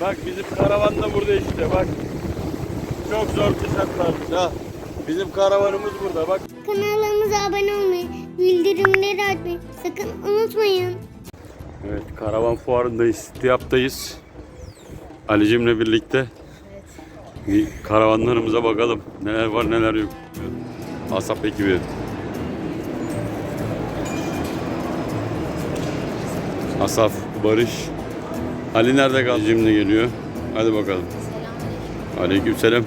Bak bizim karavan da burada işte bak. Çok zor şartlarmış ha. Bizim karavanımız burada bak. Kanalımıza abone olmayı, bildirimleri açmayı sakın unutmayın. Evet karavan fuarındayız. TÜYAP'tayız. Ali'cimle birlikte bir karavanlarımıza bakalım. Neler var neler yok. Asap ekibi. Asaf, Barış. Ali nerede kaldı? Cimde geliyor. Hadi bakalım. Aleykümselam.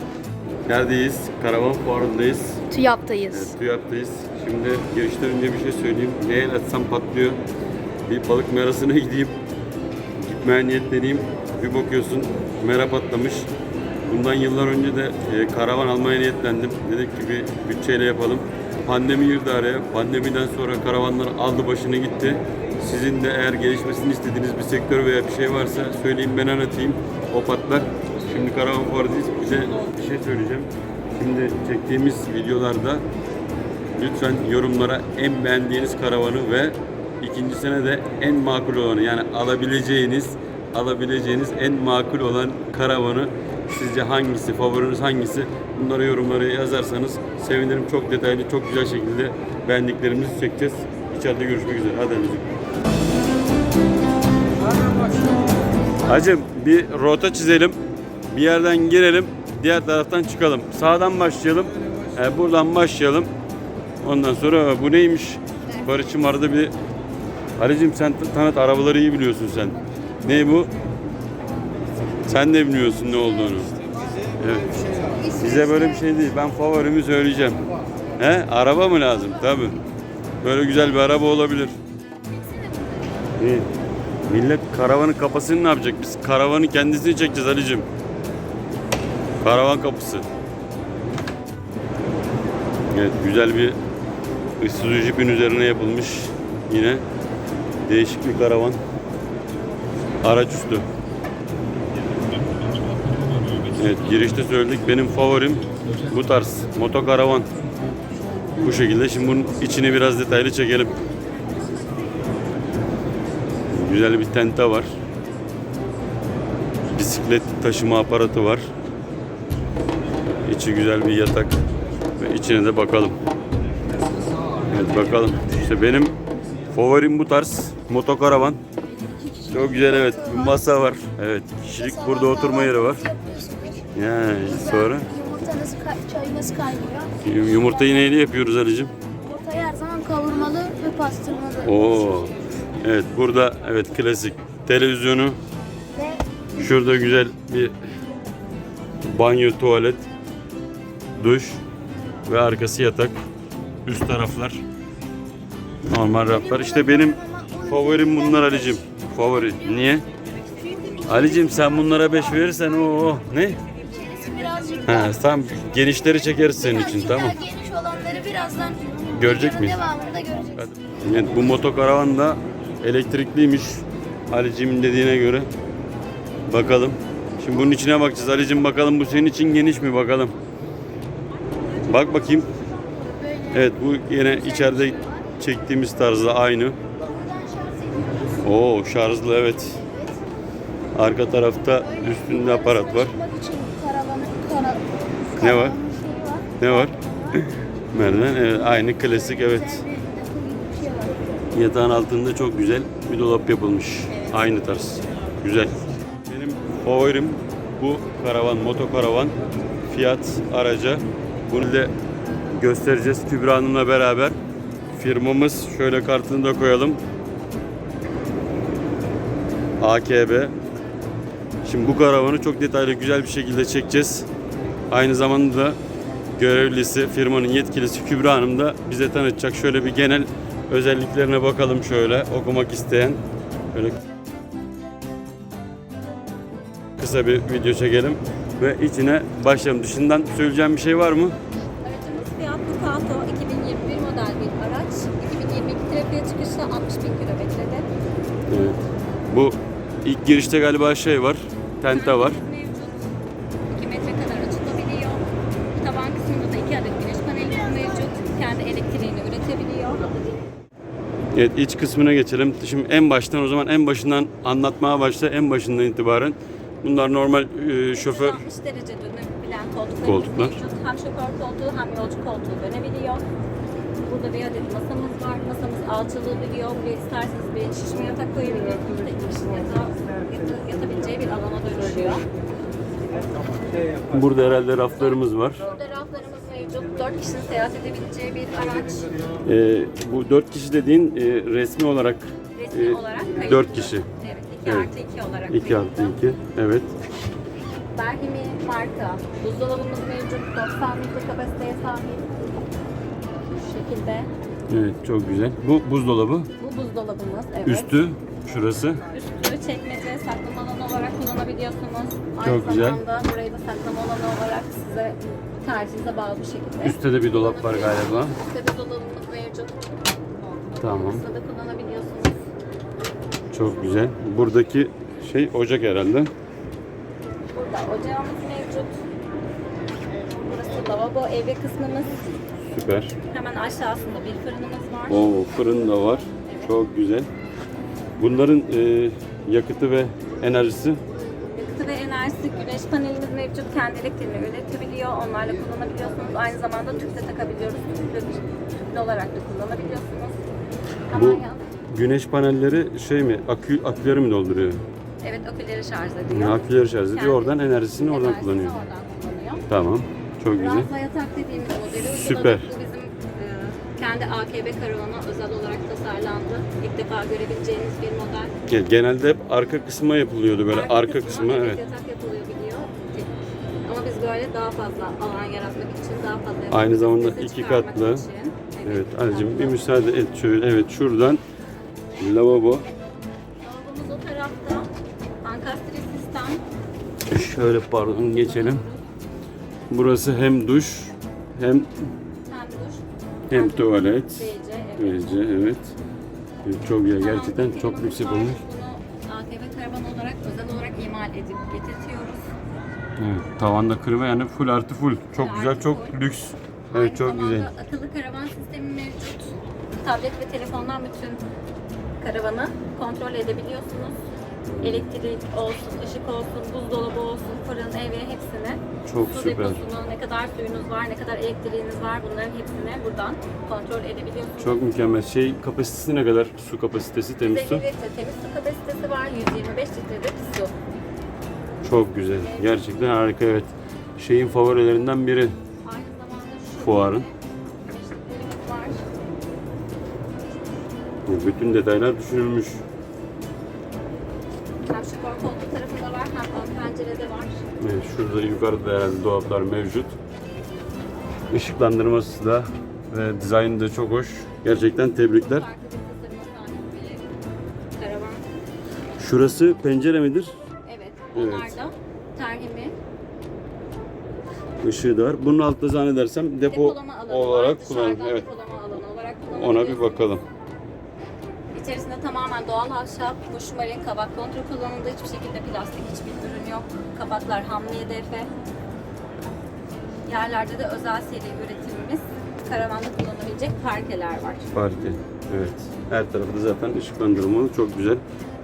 Neredeyiz? Karavan fuarındayız. TÜYAP'tayız. Evet, TÜYAP'tayız. Şimdi girişten önce bir şey söyleyeyim. Ne el atsam patlıyor. Bir balık merasına gideyim. Gitmeye niyetleneyim. Bir bakıyorsun mera patlamış. Bundan yıllar önce de e, karavan almaya niyetlendim. Dedik ki bir bütçeyle yapalım. Pandemi girdi araya. Pandemiden sonra karavanlar aldı başını gitti. Sizin de eğer gelişmesini istediğiniz bir sektör veya bir şey varsa söyleyin ben anlatayım. O patlar. Şimdi karavan fuarındayız. Bize bir şey söyleyeceğim. Şimdi çektiğimiz videolarda lütfen yorumlara en beğendiğiniz karavanı ve ikincisine de en makul olanı yani alabileceğiniz alabileceğiniz en makul olan karavanı sizce hangisi, favoriniz hangisi? Bunları yorumlara yazarsanız sevinirim. Çok detaylı, çok güzel şekilde beğendiklerimizi çekeceğiz. İçeride görüşmek üzere. Hadi Ali'cim. Hacım bir rota çizelim. Bir yerden girelim. Diğer taraftan çıkalım. Sağdan başlayalım. e, buradan başlayalım. Ondan sonra bu neymiş? Barış'ım arada bir Ali'cim sen tanıt arabaları iyi biliyorsun sen. Ne bu? Sen de biliyorsun ne olduğunu. Evet. Bize böyle bir şey değil. Ben favorimi söyleyeceğim. He? Araba mı lazım? Tabii. Böyle güzel bir araba olabilir. İyi. Millet karavanın kapısını ne yapacak? Biz karavanın kendisini çekeceğiz Ali'cim. Karavan kapısı. Evet güzel bir Isuzu Jeep'in üzerine yapılmış yine değişik bir karavan. Araç üstü. Evet girişte söyledik benim favorim bu tarz motokaravan. Bu şekilde şimdi bunun içini biraz detaylı çekelim. Güzel bir tente var. Bisiklet taşıma aparatı var. İçi güzel bir yatak ve içine de bakalım. Evet bakalım. İşte benim favorim bu tarz motokaravan. Çok güzel evet. Bir masa var. Evet. Kişilik burada oturma yeri var. Yani sonra Yumurta nasıl çay nasıl kaynıyor? yumurtayı neyle yapıyoruz Ali'cim? Yumurtayı her zaman kavurmalı ve pastırmalı. Oo. Evet burada evet klasik televizyonu Şurada güzel bir banyo, tuvalet, duş ve arkası yatak. Üst taraflar normal raflar. İşte benim favorim bunlar Ali'cim. Favori. Niye? Ali'cim sen bunlara 5 verirsen o ne? içerisi birazcık Ha, tam genişleri çekeriz senin için tamam. geniş olanları birazdan Görecek miyiz? devamında göreceğiz. Evet, bu motokaravan da elektrikliymiş. Ali'cimin dediğine göre. Bakalım. Şimdi bunun içine bakacağız. Ali'cim bakalım bu senin için geniş mi bakalım. Bak bakayım. Evet bu yine içeride çektiğimiz tarzda aynı. Oo şarjlı evet. Arka tarafta üstünde aparat var. Ne var. Ne var? Merdiven evet aynı klasik evet. Yatağın altında çok güzel bir dolap yapılmış. Aynı tarz. Güzel. Benim favorim bu karavan, motokaravan. Fiyat araca. Bunu da göstereceğiz Kübra Hanım'la beraber. Firmamız şöyle kartını da koyalım. AKB. Şimdi bu karavanı çok detaylı güzel bir şekilde çekeceğiz. Aynı zamanda da görevlisi, firmanın yetkilisi Kübra Hanım da bize tanıtacak. Şöyle bir genel özelliklerine bakalım şöyle okumak isteyen. Böyle kısa bir video çekelim ve içine başlayalım. Dışından söyleyeceğim bir şey var mı? Aracımız Fiat Ducato 2021 model bir araç. 2022 trafiğe çıkışta 60 bin kilometrede. Evet. Bu ilk girişte galiba şey var. Tente var. Evet iç kısmına geçelim. Şimdi en baştan o zaman en başından anlatmaya başla en başından itibaren. Bunlar normal e, şoför 360 derece dönebilen Koltuklar. mevcut. Hem şoför koltuğu hem yolcu koltuğu dönebiliyor. Burada bir adet masamız var. Masamız alçalı biliyor. Buraya isterseniz bir şişme yatak koyabilirsiniz. de iki kişinin yatağı, yata- yatabileceği bir alana dönüşüyor. Burada herhalde raflarımız var. Burada raflarımız 4 kişinin seyahat edebileceği bir araç. E, bu dört kişi dediğin e, resmi olarak Resmi e, olarak kayıtlı. dört kişi. Evet, 2 Evet. artı 2 olarak 2 kayıtlı. artı 2. Evet. Berhimi marka. Buzdolabımız mevcut. 90 litre kapasiteye sahip. Şu şekilde. Evet çok güzel. Bu buzdolabı. Bu buzdolabımız. Evet. Üstü şurası. Üstü çekmece saklama alanı olarak kullanabiliyorsunuz. Çok Aynı güzel. zamanda burayı da saklama alanı olarak size tercihinize bağlı bir şekilde. Üstte de bir dolap var galiba. Üstte bir dolabımız mevcut. Tamam. Burada da kullanabiliyorsunuz. Çok güzel. Buradaki şey ocak herhalde. Burada ocağımız mevcut. Burası lavabo evre kısmımız. Süper. Hemen aşağısında bir fırınımız var. Oo fırın da var. Çok güzel. Bunların e, yakıtı ve enerjisi Yakıtı ve enerjisi güneş panelimiz mevcut. Kendi elektriğini üretebiliyor. Onlarla kullanabiliyorsunuz. Aynı zamanda tüp de takabiliyoruz. Tüplü, tüplü olarak da kullanabiliyorsunuz. Hemen Bu yan- güneş panelleri şey mi? Akü aküleri mi dolduruyor? Evet aküleri şarj ediyor. Yani aküleri şarj ediyor. Kendi Oradan enerjisini oradan enerjisini kullanıyor. oradan kullanıyor. Tamam. Çok güzel. Ranza yatak dediğimiz modeli. Süper. Bu bizim e, kendi AKB karavana özel olarak tasarlandı. İlk defa görebileceğiniz bir model. Ge- Genelde hep arka kısma yapılıyordu böyle arka, kısmı evet. yatak yapılıyor biliyor. Böyle daha fazla alan yaratmak için daha fazla Aynı zamanda iki katlı. için. Evet iki anneciğim bir müsaade et şöyle evet şuradan lavabo Lavabomuz o tarafta. Ankastre sistem. şöyle pardon geçelim. Burası hem duş hem Hem duş. hem tuvalet. WC. Evet. Böylece evet. Çok güzel gerçekten çok olmuş. Bunu AKB karavan olarak özel olarak imal edip getirtiyoruz. Evet tavanda kırma yani full artı full. Çok Full güzel artı çok full. lüks. Aynı Evet çok zamanda güzel. akıllı karavan sistemi mevcut. Tablet ve telefondan bütün karavanı kontrol edebiliyorsunuz. Elektrik olsun, ışık olsun, buzdolabı olsun, fırın, evye hepsini. Çok Su süper. deposunu, ne kadar suyunuz var, ne kadar elektriğiniz var bunların hepsini buradan kontrol edebiliyorsunuz. Çok mükemmel. Şey kapasitesi ne kadar? Su kapasitesi temiz 150 su. litre temiz su kapasitesi var, 125 litre de pis su. Çok güzel. Gerçekten harika evet. Şeyin favorilerinden biri Aynı zamanda şu fuarın. var. Bütün detaylar düşünülmüş. Hem şoför koltuğu tarafında var hem ön pencerede var. Evet, şurada yukarıda herhalde dolaplar mevcut. Işıklandırması da ve dizaynı da çok hoş. Gerçekten tebrikler. Farklı bir tasarıma sahip bir karavan. Şurası pencere midir? Evet, Evet. onlar da terhimi Işığı da var. Bunun altta zannedersem depo depolama alanı olarak var. kullanılır. Dışarıdan Evet. depolama alanı olarak Ona bir bakalım. İçerisinde tamamen doğal ahşap, kuşmarin, kabak kontrol kullanıldı. Hiçbir şekilde plastik hiçbir ürün yok. Kabaklar hamle hedefe. Yerlerde de özel seri üretimimiz karavanda kullanabilecek parkeler var. Parke. Evet. Her tarafı da zaten ışıklandırmalı. Çok güzel.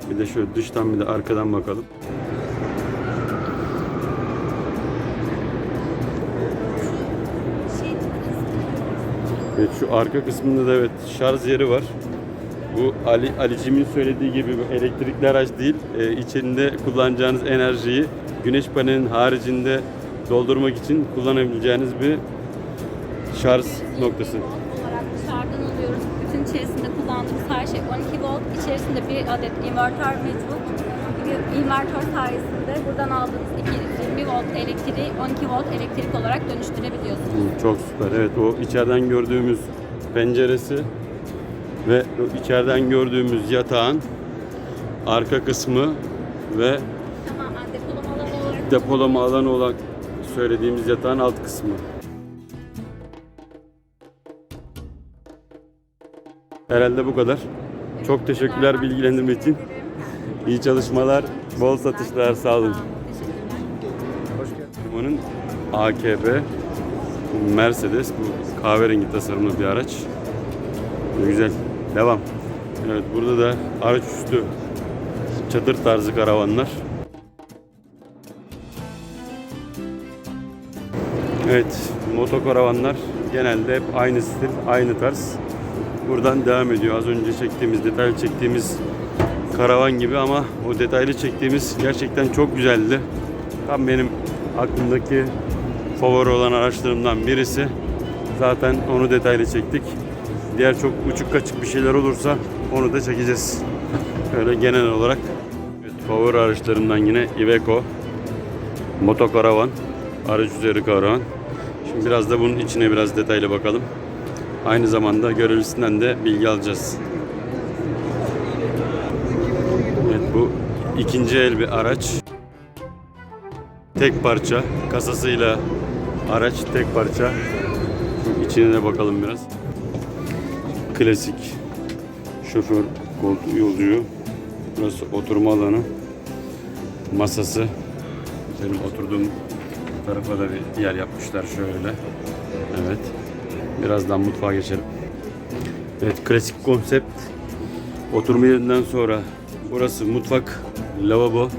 Bir de şöyle dıştan bir de arkadan bakalım. Şey, Evet şu arka kısmında da evet şarj yeri var. Bu Ali Alicim'in söylediği gibi bu elektrikli araç değil. Ee, içinde kullanacağınız enerjiyi güneş panelinin haricinde doldurmak için kullanabileceğiniz bir şarj noktası. olarak dışarıdan alıyoruz. Bütün içerisinde kullandığımız her şey 12 volt. İçerisinde bir adet invertör mevcut. Bir invertör sayesinde buradan aldığınız 220 volt elektriği 12 volt elektrik olarak dönüştürebiliyorsunuz. Çok süper. Evet o içeriden gördüğümüz penceresi ve içeriden gördüğümüz yatağın arka kısmı ve Tamamen depolama alanı olarak depolama alanı olan söylediğimiz yatağın alt kısmı. Herhalde bu kadar. Çok teşekkürler bilgilendirme için. İyi çalışmalar, bol satışlar, sağ olun. AKB Mercedes. Bu kahverengi tasarımlı bir araç. E, güzel. Devam. Evet burada da araç üstü çadır tarzı karavanlar. Evet, motokaravanlar genelde hep aynı stil, aynı tarz. Buradan devam ediyor. Az önce çektiğimiz, detaylı çektiğimiz karavan gibi ama o detaylı çektiğimiz gerçekten çok güzeldi. Tam benim aklımdaki favori olan araçlarımdan birisi. Zaten onu detaylı çektik. Diğer çok uçuk kaçık bir şeyler olursa onu da çekeceğiz. Öyle genel olarak. Evet, favori araçlarımdan yine Iveco. Motokaravan. Araç üzeri karavan. Şimdi biraz da bunun içine biraz detaylı bakalım. Aynı zamanda görevlisinden de bilgi alacağız. Evet bu ikinci el bir araç. Tek parça kasasıyla araç tek parça. İçine de bakalım biraz. Klasik şoför koltuğu yolcuyu. Burası oturma alanı. Masası. Benim oturduğum tarafa da bir yer yapmışlar şöyle. Evet. Birazdan mutfağa geçelim. Evet klasik konsept. Oturma yerinden sonra burası mutfak, lavabo.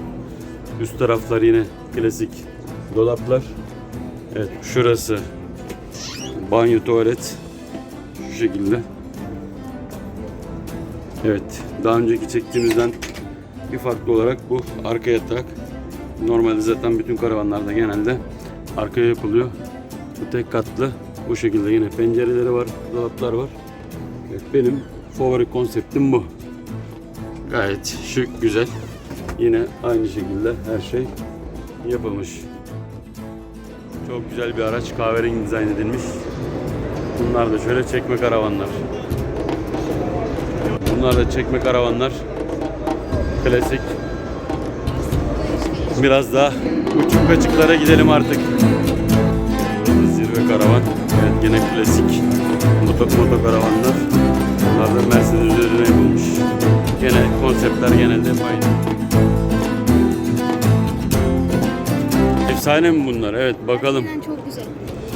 Üst taraflar yine klasik dolaplar. Evet şurası banyo tuvalet. Şu şekilde. Evet daha önceki çektiğimizden bir farklı olarak bu arka yatak. Normalde zaten bütün karavanlarda genelde arkaya yapılıyor. Bu tek katlı. Bu şekilde yine pencereleri var, dolaplar var. Evet, benim favori konseptim bu. Gayet şık, güzel. Yine aynı şekilde her şey yapılmış. Çok güzel bir araç. Kahverengi dizayn edilmiş. Bunlar da şöyle çekme karavanlar. Bunlar da çekme karavanlar. Klasik. Biraz daha uçuk kaçıklara gidelim artık. Zirve karavan. Evet yine klasik moto, moto karavanlar. Bunlar da Mercedes üzerine yapılmış. Gene konseptler genelde aynı. Efsane mi bunlar? Evet bakalım. Harbiden çok güzel.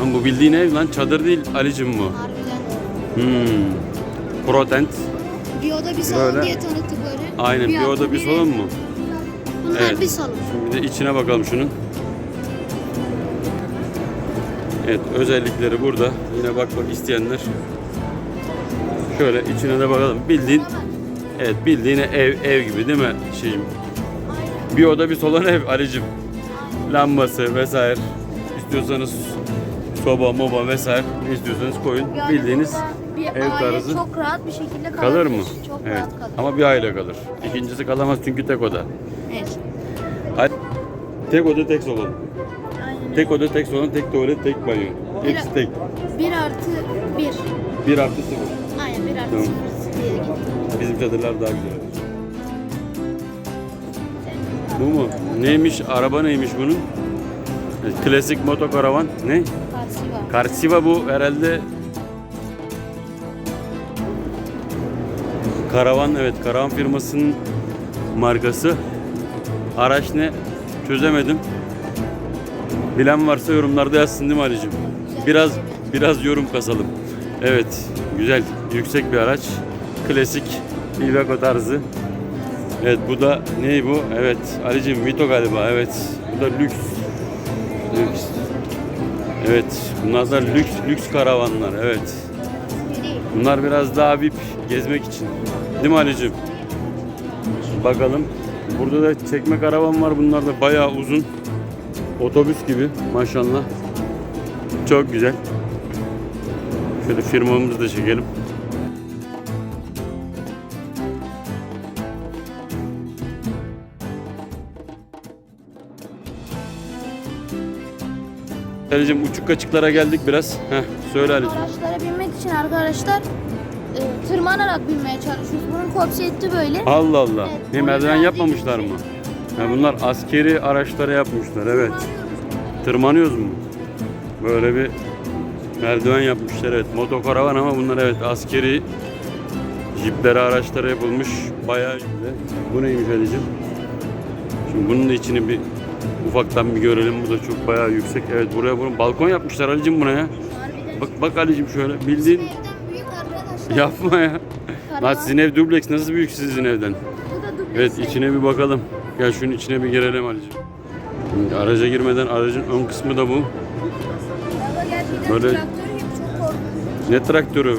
Lan bu bildiğin ev lan çadır değil Ali'cim bu. Harbiden. Hmm. Protent. Bir oda bir salon Böyle. diye tanıttık böyle. Aynen bir, oda bir salon mu? Bunlar Evet. bir salon. Bir de içine bakalım şunun. Evet özellikleri burada. Yine bakmak isteyenler. Şöyle içine de bakalım. Bildiğin Evet bildiğin ev ev gibi değil mi şeyim? Bir oda bir salon ev Ali'cim. Lambası vesaire. İstiyorsanız soba moba vesaire ne istiyorsanız koyun. Yani Bildiğiniz bir ev aile tarzı. çok rahat bir şekilde kalır. kalır mı? Çok Evet. rahat kalır. Ama bir aile kalır. İkincisi kalamaz çünkü tek oda. Evet. Tek oda tek salon. Aynen. Tek oda, tek salon, tek tuvalet, tek banyo. Hepsi tek. Bir artı bir. Bir artı sıfır. Aynen bir artı Tamam. sıfır diye gidiyor. Bizim çadırlar daha güzel olur. Bu mu? Neymiş? Araba neymiş bunun? Evet, Klasik motokaravan. Ne? Karsiva. Karsiva bu herhalde. Karavan evet karavan firmasının markası. Araç ne? Çözemedim. Bilen varsa yorumlarda yazsın değil mi Ali'cim? Biraz biraz yorum kasalım. Evet güzel yüksek bir araç. Klasik Iveco tarzı. Evet bu da ne bu? Evet Ali'cim Mito galiba evet. Bu da lüks. Lüks. Evet, bunlar da lüks lüks karavanlar. Evet. Bunlar biraz daha VIP gezmek için. Değil mi Ali'cim? Bakalım. Burada da çekme karavan var. Bunlar da bayağı uzun. Otobüs gibi maşallah. Çok güzel. Şöyle firmamızı da çekelim. Ali'cim uçuk kaçıklara geldik biraz. Heh, söyle Ali'cim. Araçlara binmek için arkadaşlar e, tırmanarak binmeye çalışıyoruz. Bunun konsepti böyle. Allah Allah. Evet, Ne merdiven yapmamışlar mı? Ha, bunlar askeri araçlara yapmışlar evet. Tırmanıyoruz mu? Böyle bir merdiven yapmışlar evet. Motokaravan ama bunlar evet askeri jiplere araçlara yapılmış. Bayağı güzel. Bu neymiş Ali'cim? Şimdi bunun da içini bir ufaktan bir görelim. Bu da çok bayağı yüksek. Evet buraya bunu balkon yapmışlar Ali'cim buna ya. Bak bak Ali'cim şöyle bildiğin yapma ya. Lan sizin ev dubleks nasıl büyük sizin evden? Evet içine bir bakalım. Gel şunun içine bir girelim. Şimdi araca girmeden aracın ön kısmı da bu. Böyle ne traktörü?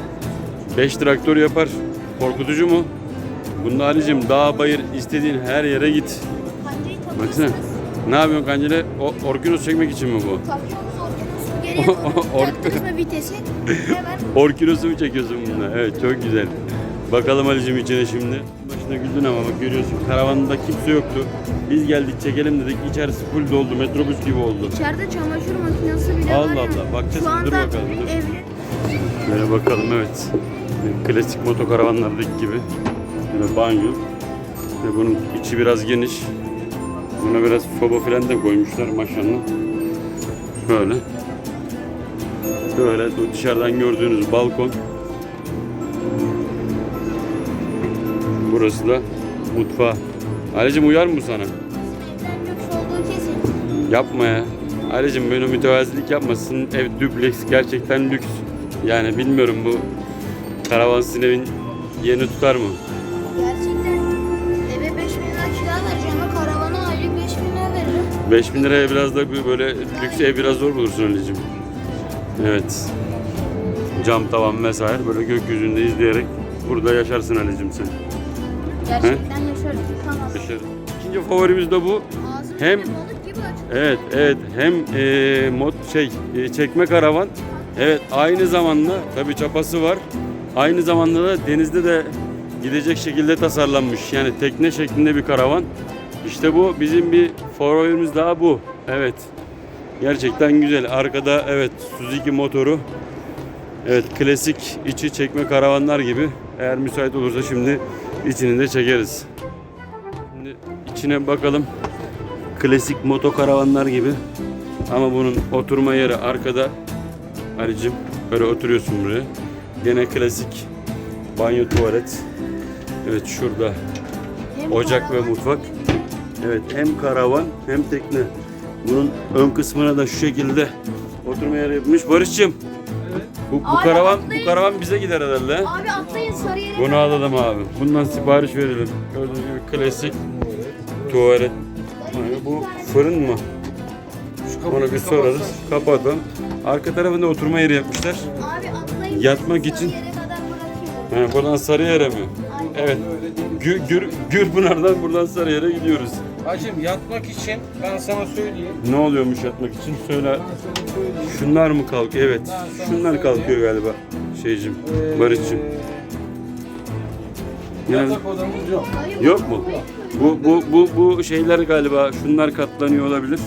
5 traktör yapar. Korkutucu mu? Bunda Ali'cim dağ bayır istediğin her yere git. Baksana. Ne yapıyorsun kancayla? O, Orkinos çekmek için mi bu? Takıyorsunuz orkinusu geriye doğru. Or- Taktınız mı vitesi? Hemen Orkinos'u mu çekiyorsun bununla? Evet çok güzel. Bakalım Ali'cim içine şimdi. Başına güldün ama bak görüyorsun karavanda kimse yoktu. Biz geldik çekelim dedik. İçerisi full doldu. Metrobüs gibi oldu. içeride çamaşır makinesi bile Allah var ya. Allah, bakacağız. Şu anda Dur bakalım, dur. evli. Böyle bakalım evet. Klasik motokaravanlardaki gibi. Böyle banyo. Ve bunun içi biraz geniş. Buna biraz soba falan da koymuşlar maşallah. Böyle. Böyle dışarıdan gördüğünüz balkon. Burası da mutfağı. Alicim uyar mı sana? Yapma ya. Ayrıca böyle mütevazilik yapmasın. Ev dubleks gerçekten lüks. Yani bilmiyorum bu karavan evin yerini tutar mı? 5000 liraya biraz da böyle lüks ev biraz zor bulursun Ali'cim. Evet. Cam tavan vesaire böyle gökyüzünde izleyerek burada yaşarsın Ali'cim sen. Gerçekten yaşarım. Tamam. Yaşar. İkinci favorimiz de bu. Ağzım Hem-. Evet, evet. Hem eee mod şey e, çekme karavan. Evet, aynı zamanda tabii çapası var. Aynı zamanda da denizde de gidecek şekilde tasarlanmış. Yani tekne şeklinde bir karavan. İşte bu bizim bir favorimiz daha bu. Evet. Gerçekten güzel. Arkada evet Suzuki motoru. Evet klasik içi çekme karavanlar gibi. Eğer müsait olursa şimdi içini de çekeriz. Şimdi içine bakalım klasik motokaravanlar gibi. Ama bunun oturma yeri arkada. Halicim böyle oturuyorsun buraya. Gene klasik banyo tuvalet. Evet şurada ocak ve mutfak. Evet hem karavan hem tekne. Bunun ön kısmına da şu şekilde oturma yeri yapmış. Barış'cığım. Bu, bu Abi karavan bu atlayın. karavan bize gider herhalde. Abi atlayın Sarıyer'e. Bunu alalım abi. Bundan sipariş verelim. Gördüğünüz gibi klasik tuvalet. Yani bu fırın mı? Onu bir sorarız. Kapatalım. Arka tarafında oturma yeri yapmışlar. Abi atlayın. Yatmak için-. Ha, buradan Sarıyer'e mi? Evet. Gür, Gür, Gürpınar'dan buradan Sarıyer'e gidiyoruz. Hacım yatmak için ben sana söyleyeyim. Ne oluyormuş yatmak için? Söyle. Ben sana söyleyeyim. Şunlar mı kalkıyor? Evet. Ben sana Şunlar kalkıyor galiba. Şeycim, Ee, Barış'cığım. Yani Yatak odamız yok. yok mu? Bu bu bu bu şeyler galiba şunlar katlanıyor olabilir.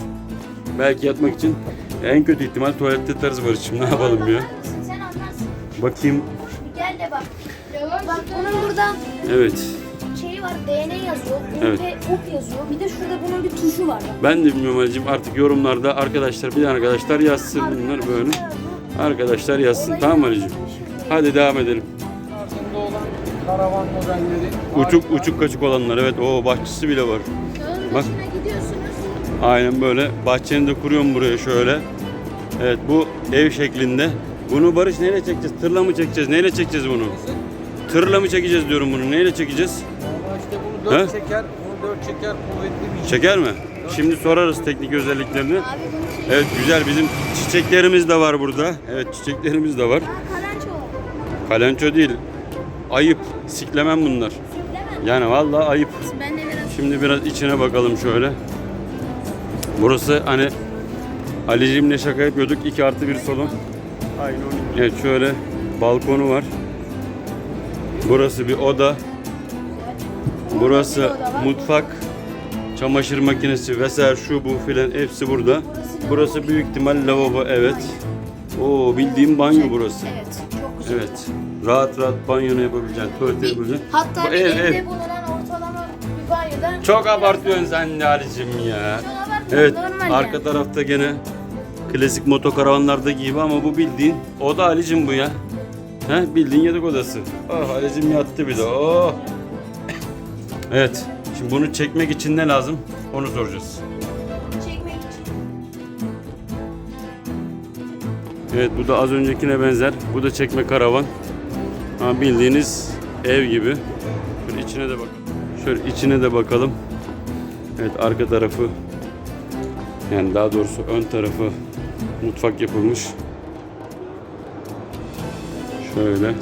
Belki yatmak için en kötü ihtimal tuvalette yatarız Barış'cığım. Ne yapalım ya? Sen anlarsın. Bakayım. Gel de bak. Bak bunun burada Evet. Var. DNA yazıyor. Evet. Ve ok yazıyor. Bir de şurada bunun bir tuşu var. Bak. Ben de bilmiyorum Ali'cim artık yorumlarda arkadaşlar bir de arkadaşlar yazsın bunlar böyle. Arkadaşlar yazsın tamam mı Ali'cim? Hadi devam edelim. Tarzında olan karavan modelleri. Uçuk uçuk kaçık olanlar evet o bahçesi bile var. Dağın Bak. başına gidiyorsunuz. Aynen böyle. Bahçeni de kuruyorum buraya şöyle. Evet bu ev şeklinde. Bunu Barış neyle çekeceğiz? Tırla mı çekeceğiz? Neyle çekeceğiz bunu? Tırla mı çekeceğiz diyorum bunu. Neyle çekeceğiz? Bunu dört He? çeker, bunu dört çeker kuvvetli bir Çeker mi? Şimdi sorarız teknik özelliklerini. Abi bunu şey... Evet güzel bizim çiçeklerimiz de var burada. Evet çiçeklerimiz de var. Aa, kalanço var. Kalenço değil. Ayıp. Siklemem bunlar. Yani vallahi ayıp. Ben de biraz... Şimdi biraz içine bakalım şöyle. Burası hani Ali'cimle şaka yapıyorduk. 2 artı bir salon. Aynı onun. Evet şöyle balkonu var. Burası bir oda. Burası mutfak. Çamaşır makinesi vesaire şu bu filan hepsi burada. Burası büyük ihtimal lavabo evet. Oo bildiğim banyo burası. Evet. Çok güzel. Evet. Rahat rahat banyonu yapabileceksin, tuvalet yapabileceksin. hatta Bu bir ev, evde ev. bulunan ortalama bir banyodan... Çok abartıyorsun sen de Ali'cim ya. Çok abartmıyorum, Evet, normal arka yani. tarafta gene klasik motokaravanlarda gibi ama bu bildiğin oda Ali'cim bu ya. He, bildiğin yatak odası. Oh Ali'cim yattı bir de. Oh. Evet. Şimdi bunu çekmek için ne lazım? Onu soracağız. Çekmek için. Evet bu da az öncekine benzer. Bu da çekme karavan. Ama bildiğiniz ev gibi. Şöyle içine de bakalım. Şöyle içine de bakalım. Evet arka tarafı yani daha doğrusu ön tarafı mutfak yapılmış. Böyle.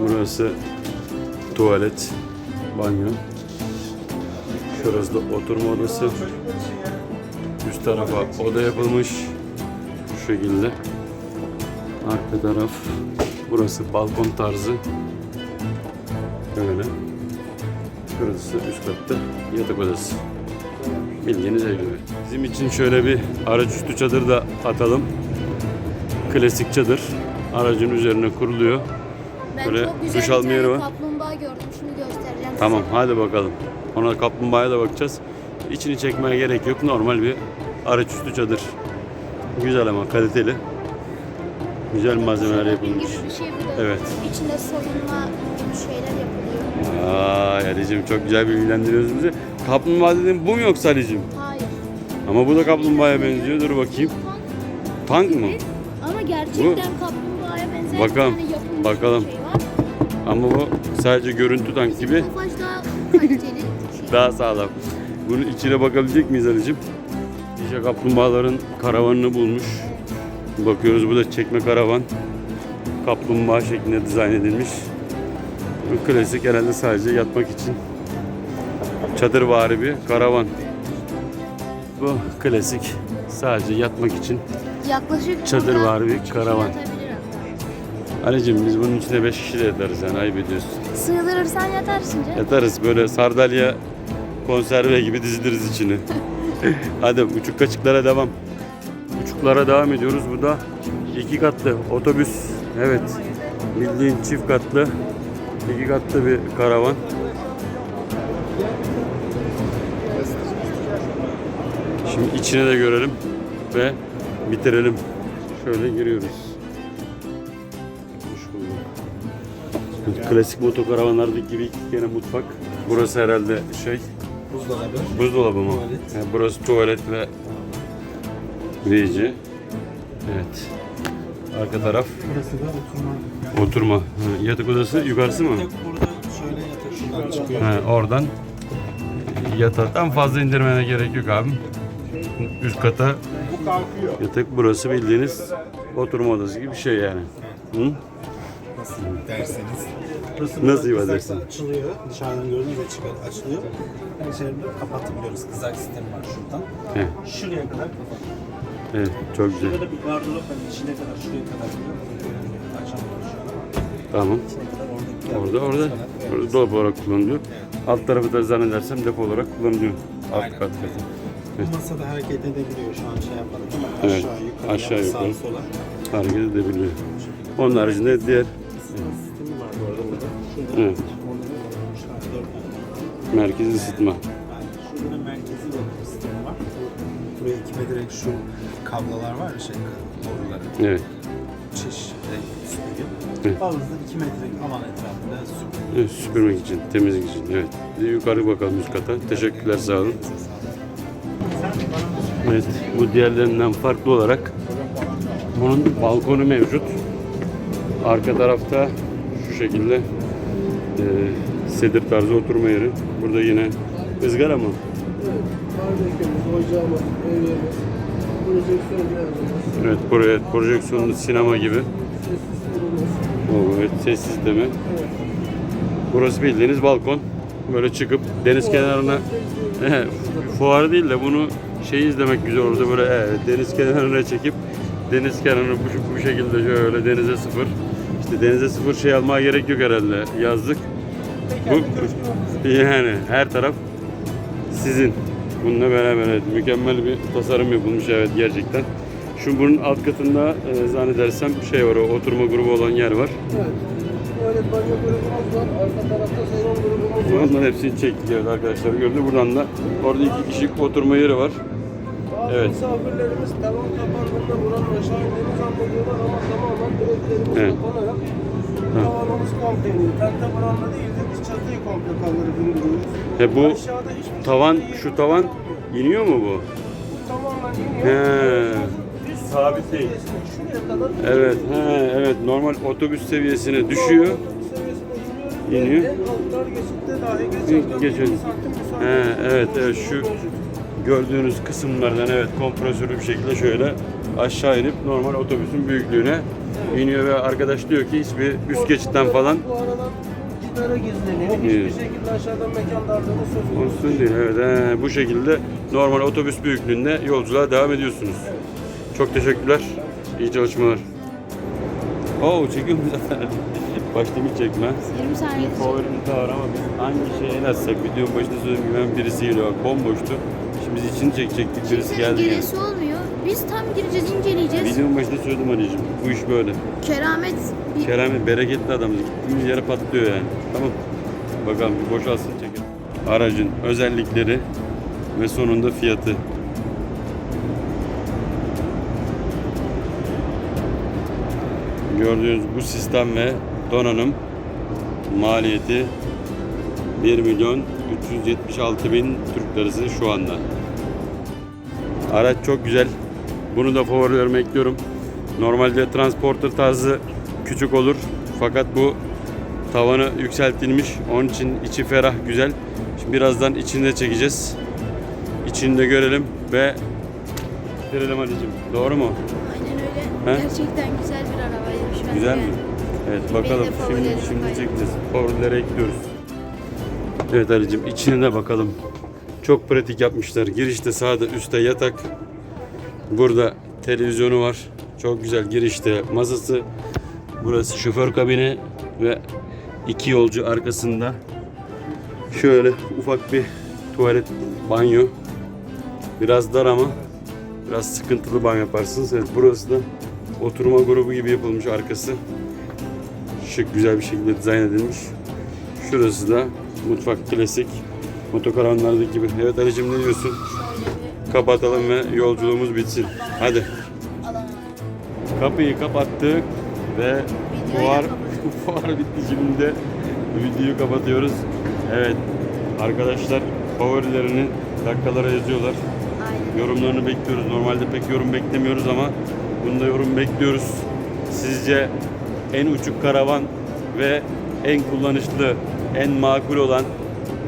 Burası tuvalet, banyo. Şurası da oturma odası. Üst tarafa oda yapılmış. Şu şekilde. Arka taraf. Burası balkon tarzı. Böyle. Şurası üst katta yatak odası. Bildiğiniz ev gibi. Bizim için şöyle bir araç üstü çadır da atalım. Klasik çadır. Aracın üzerine kuruluyor. Ben Böyle duş alma yeri var. Tamam hadi bakalım. Ona kaplumbağaya da bakacağız. İçini çekmeye gerek yok. Normal bir araç üstü çadır. Güzel ama kaliteli. Güzel malzemeler yapılmış. bir şey bu da. Evet. İçinde savunma gibi şeyler yapılıyor. Aa Ali'cim çok güzel bilgilendiriyorsun bizi. Kaplumbağa dediğin bu mu yoksa Ali'cim? Hayır. Ama bu da kaplumbağaya benziyor. Dur bakayım. Tank mı? Ama gerçekten kaplumbağaya benzer Bakalım, bir tane yapılmış bakalım. bir şey var. Ama bu sadece görüntü tank gibi. Tofaş daha kaliteli. şey. Daha sağlam. Bunun içine bakabilecek miyiz Ali'cim? İşte kaplumbağaların karavanını bulmuş. Bakıyoruz bu da çekme karavan. Kaplumbağa şeklinde dizayn edilmiş. Bu klasik herhalde sadece yatmak için. Çadırvari bir karavan. Bu klasik sadece yatmak için. Yaklaşık Çadır burada var bir karavan. Ali'cim biz bunun içinde 5 kişi de yatarız yani ayıp ediyorsun. Sığdırırsan yatarsın canım. Yatarız böyle sardalya konserve gibi diziliriz içini. Hadi uçuk kaçıklara devam. Uçuklara devam ediyoruz. Bu da iki katlı otobüs. Evet. Bildiğin çift katlı. iki katlı bir karavan. Şimdi içine de görelim ve bitirelim. Şöyle giriyoruz. Klasik motokaravanlardaki gibi iki tane mutfak. Burası herhalde şey Buzdolabı. buzdolabı mı? Tuvalet. Ha, burası tuvalet ve VC. Evet. Arka taraf Burası da oturma. oturma. Ha, yatak odası yukarısı mı? Tek burada şöyle yatak şuradan çıkıyor. Ha, oradan yataktan fazla indirmene gerek yok abim. Üst kata Bu kalkıyor. yatak burası bildiğiniz oturma odası gibi bir şey yani. Hı? Nasıl derseniz. Nasıl ifade edersin? Açılıyor. Dışarıdan gördüğünüz ve çıkar açılıyor. İçeride kapatabiliyoruz. Kızak sistemi var şuradan. He, Şuraya kadar kapat. evet, çok güzel. Burada bir gardırop var. İçine kadar şuraya kadar şu an. Tamam. İçine kadar oradaki Orada orada orada dolap olarak kullanılıyor. Alt tarafı da zannedersem depo olarak kullanılıyor. Alt Aynen. kat. Bu masada hareket edebiliyor. Şu an şey yapmadık ama Evet, aşağı yukarı, aşağı yukarı. sağa sola. Hareket edebiliyor. Onun haricinde diğer Evet. Merkez ısıtma. Şurada da merkezi bir sistemi var. Buraya iki metre şu kablolar var ya şey boruları. Evet. Çiş süpürge. Evet. Havuzda 2 metrelik alan etrafında süpürge. Evet, Süpürmek için, temizlik için. Evet. Yukarı bakalım üst kata. Teşekkürler sağ olun. Evet, bu diğerlerinden farklı olarak bunun balkonu mevcut. Arka tarafta şu şekilde e, sedir tarzı oturma yeri. Burada yine ızgara mı? Barbekümüz, ocağımız, evlerimiz, projeksiyon Evet, buraya projeksiyonlu sinema gibi. ses sistemimiz. O, evet, ses sistemi. Burası bildiğiniz balkon. Böyle çıkıp deniz kenarına fuarı değil de bunu şey izlemek güzel orada böyle evet, deniz kenarına çekip deniz kenarını bu, bu şekilde şöyle denize sıfır. İşte denize sıfır şey almaya gerek yok herhalde yazlık. Bu yani her taraf sizin. Bununla beraber evet, mükemmel bir tasarım yapılmış evet gerçekten. Şu bunun alt katında e, zannedersem şey var o oturma grubu olan yer var. Evet. Tuvalet banyo grubumuz var. Arka tarafta salon grubumuz var. Onların hepsini çektik evet arkadaşlar gördü. Buradan da orada iki kişilik oturma yeri var. Bazı Evet. misafirlerimiz tavan kapandığında buranın aşağı indiğini zannediyorlar ama Evet. kapanarak tavanımız komple iniyor. Tente branda değil de biz çatıyı komple kaldırıp indiriyoruz. He bu Aşağıda hiçbir tavan şekilde şu tavan iniyor mu bu? tamamen iniyor. He. Sabit değil. Şuraya kadar Evet, he, evet normal otobüs seviyesine düşüyor. İniyor. İniyor. Altlar geçitte dahi geçerken Geçiyor. bir santim müsaade He, evet, evet şu gördüğünüz kısımlardan evet kompresörlü bir şekilde şöyle aşağı inip normal otobüsün büyüklüğüne İniyor ve arkadaş diyor ki hiçbir üst geçitten falan Bu aradan gidara gizleniyor. Evet. Hiçbir şekilde aşağıdan mekan darlığının söz konusu Olsun değil. Evet, he, bu şekilde normal otobüs büyüklüğünde yolculuğa devam ediyorsunuz. Çok teşekkürler. İyi çalışmalar. Oo çekiyor mu zaten? Başta bir çekme. 20 saniye. Favorimiz de var ama biz hangi şeye en azsak videonun başında söylediğim gibi ben birisi geliyor. Bak bomboştu. Şimdi biz içini çekecektik. Birisi geldi. Yani. gerisi olmuyor. Biz tam gireceğiz, inceleyeceğiz. Videonun başında söyledim anneciğim. Bu iş böyle. Keramet bir Kerem bereketli adamız. Gittiğimiz yere patlıyor yani. Tamam. Bakalım bir boşalsın çekelim. Aracın özellikleri ve sonunda fiyatı. Gördüğünüz bu sistem ve donanım maliyeti 1 milyon 376 bin Türk lirası şu anda. Araç çok güzel. Bunu da favorilerime ekliyorum. Normalde transporter tarzı küçük olur. Fakat bu tavanı yükseltilmiş. Onun için içi ferah, güzel. Şimdi birazdan içini de çekeceğiz. İçini de görelim ve görelim anneciğim. Doğru mu? aynen öyle. He? Gerçekten güzel bir arabaymış. Güzel mi? Evet bakalım. Şimdi, şimdi çekeceğiz. Favorilere ekliyoruz. Evet Ali'cim içine de bakalım. Çok pratik yapmışlar. Girişte sağda üstte yatak. Burada televizyonu var. Çok güzel girişte masası. Burası şoför kabini ve iki yolcu arkasında. Şöyle ufak bir tuvalet banyo. Biraz dar ama biraz sıkıntılı banyo yaparsınız. Evet burası da oturma grubu gibi yapılmış arkası. Şık güzel bir şekilde dizayn edilmiş. Şurası da mutfak klasik. Motokaravanlardaki gibi. Evet Ali'cim ne diyorsun? Kapatalım ve yolculuğumuz bitsin. Hadi. Kapıyı kapattık ve fuar, fuar bitti şimdi de videoyu kapatıyoruz. Evet arkadaşlar favorilerini dakikalara yazıyorlar. Yorumlarını bekliyoruz. Normalde pek yorum beklemiyoruz ama bunda yorum bekliyoruz. Sizce en uçuk karavan ve en kullanışlı, en makul olan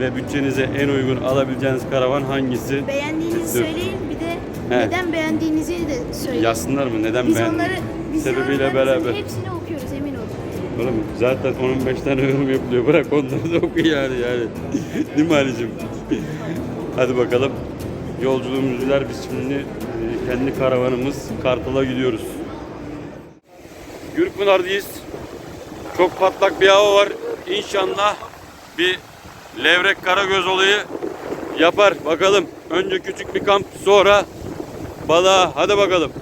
ve bütçenize en uygun alabileceğiniz karavan hangisi? Beğendiğinizi Bekliyorum. Söyleyin bir de He. neden beğendiğinizi de söyleyin. Yazsınlar mı? Neden biz beğendin? onları biz Sebebiyle beraber. hepsini okuyoruz emin olun. Mi? Zaten 15 tane yorum yapılıyor. Bırak onları da oku yani yani. Değil mi Ali'cim? Hadi bakalım. Yolculuğumuz güzel. Biz şimdi e, kendi karavanımız Kartal'a gidiyoruz. Gürpınar'dayız. Çok patlak bir hava var. İnşallah bir levrek karagöz olayı yapar. Bakalım. Önce küçük bir kamp sonra balığa. Hadi bakalım.